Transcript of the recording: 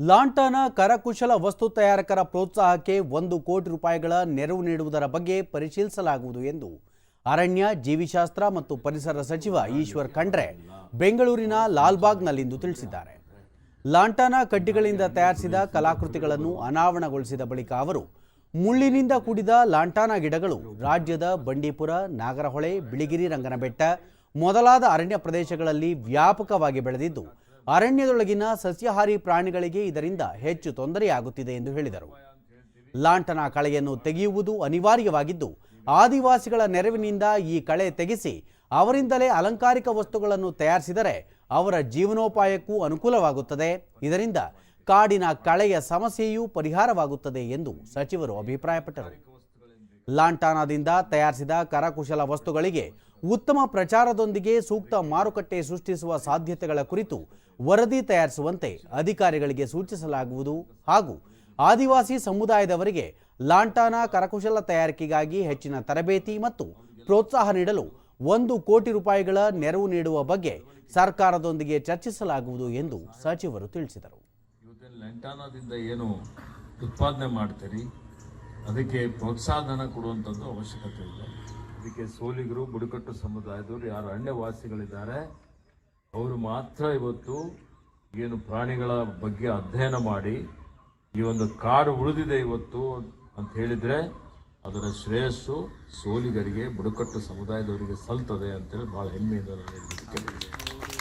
ಲಾಂಟನ ಕರಕುಶಲ ವಸ್ತು ತಯಾರಕರ ಪ್ರೋತ್ಸಾಹಕ್ಕೆ ಒಂದು ಕೋಟಿ ರೂಪಾಯಿಗಳ ನೆರವು ನೀಡುವುದರ ಬಗ್ಗೆ ಪರಿಶೀಲಿಸಲಾಗುವುದು ಎಂದು ಅರಣ್ಯ, ಜೀವಿಶಾಸ್ತ್ರ ಮತ್ತು ಪರಿಸರ ಸಚಿವ ಈಶ್ವರ್ ಖಂಡ್ರೆ ಬೆಂಗಳೂರಿನ ಲಾಲ್ಬಾಗ್ನಲ್ಲಿಂದು ತಿಳಿಸಿದ್ದಾರೆ. ಲಾಂಟನ ಕಡ್ಡಿಗಳಿಂದ ತಯಾರಿಸಿದ ಕಲಾಕೃತಿಗಳನ್ನು ಅನಾವರಣಗೊಳಿಸಿದ ಬಳಿಕ ಅವರು, ಮುಳ್ಳಿನಿಂದ ಕೂಡಿದ ಲಾಂಟಾನ ಗಿಡಗಳು ರಾಜ್ಯದ ಬಂಡೀಪುರ, ನಾಗರಹೊಳೆ, ಬಿಳಿಗಿರಿ, ರಂಗನಬೆಟ್ಟ ಮೊದಲಾದ ಅರಣ್ಯ ಪ್ರದೇಶಗಳಲ್ಲಿ ವ್ಯಾಪಕವಾಗಿ ಬೆಳೆದಿದ್ದು ಅರಣ್ಯದೊಳಗಿನ ಸಸ್ಯಾಹಾರಿ ಪ್ರಾಣಿಗಳಿಗೆ ಇದರಿಂದ ಹೆಚ್ಚು ತೊಂದರೆಯಾಗುತ್ತಿದೆ ಎಂದು ಹೇಳಿದರು. ಲಾಂಟನ ಕಳೆಯನ್ನು ತೆಗೆಯುವುದು ಅನಿವಾರ್ಯವಾಗಿದ್ದು, ಆದಿವಾಸಿಗಳ ನೆರವಿನಿಂದ ಈ ಕಳೆ ತೆಗೆಸಿ ಅವರಿಂದಲೇ ಅಲಂಕಾರಿಕ ವಸ್ತುಗಳನ್ನು ತಯಾರಿಸಿದರೆ ಅವರ ಜೀವನೋಪಾಯಕ್ಕೂ ಅನುಕೂಲವಾಗುತ್ತದೆ. ಇದರಿಂದ ಕಾಡಿನ ಕಳೆಯ ಸಮಸ್ಯೆಯೂ ಪರಿಹಾರವಾಗುತ್ತದೆ ಎಂದು ಸಚಿವರು ಅಭಿಪ್ರಾಯಪಟ್ಟರು. ಲಾಂಟಾನಾದಿಂದ ತಯಾರಿಸಿದ ಕರಕುಶಲ ವಸ್ತುಗಳಿಗೆ ಉತ್ತಮ ಪ್ರಚಾರದೊಂದಿಗೆ ಸೂಕ್ತ ಮಾರುಕಟ್ಟೆ ಸೃಷ್ಟಿಸುವ ಸಾಧ್ಯತೆಗಳ ಕುರಿತು ವರದಿ ತಯಾರಿಸುವಂತೆ ಅಧಿಕಾರಿಗಳಿಗೆ ಸೂಚಿಸಲಾಗುವುದು ಹಾಗೂ ಆದಿವಾಸಿ ಸಮುದಾಯದವರಿಗೆ ಲಾಂಟಾನ ಕರಕುಶಲ ತಯಾರಿಕೆಗಾಗಿ ಹೆಚ್ಚಿನ ತರಬೇತಿ ಮತ್ತು ಪ್ರೋತ್ಸಾಹ ನೀಡಲು ಒಂದು ಕೋಟಿ ರೂಪಾಯಿಗಳ ನೆರವು ನೀಡುವ ಬಗ್ಗೆ ಸರ್ಕಾರದೊಂದಿಗೆ ಚರ್ಚಿಸಲಾಗುವುದು ಎಂದು ಸಚಿವರು ತಿಳಿಸಿದರು. ಏನು ಉತ್ಪಾದನೆ ಮಾಡ್ತೀರಿ, ಅದಕ್ಕೆ ಪ್ರೋತ್ಸಾಹನ ಕೊಡುವಂಥದ್ದು ಅವಶ್ಯಕತೆ ಇದೆ ಅದಕ್ಕೆ ಸೋಲಿಗರು, ಬುಡಕಟ್ಟು ಸಮುದಾಯದವರು ಯಾರು ಅರಣ್ಯವಾಸಿಗಳಿದ್ದಾರೆ, ಅವರು ಮಾತ್ರ ಇವತ್ತು ಏನು ಪ್ರಾಣಿಗಳ ಬಗ್ಗೆ ಅಧ್ಯಯನ ಮಾಡಿ ಈ ಒಂದು ಕಾಡು ಉಳಿದಿದೆ ಇವತ್ತು ಅಂತ ಹೇಳಿದ್ರೆ ಅದರ ಶ್ರೇಯಸ್ಸು ಸೋಲಿಗರಿಗೆ, ಬುಡಕಟ್ಟು ಸಮುದಾಯದವರಿಗೆ ಸಲ್ತದೆ ಅಂತೇಳಿ ಬಹಳ ಹೆಮ್ಮೆಯಿಂದ ನಾನು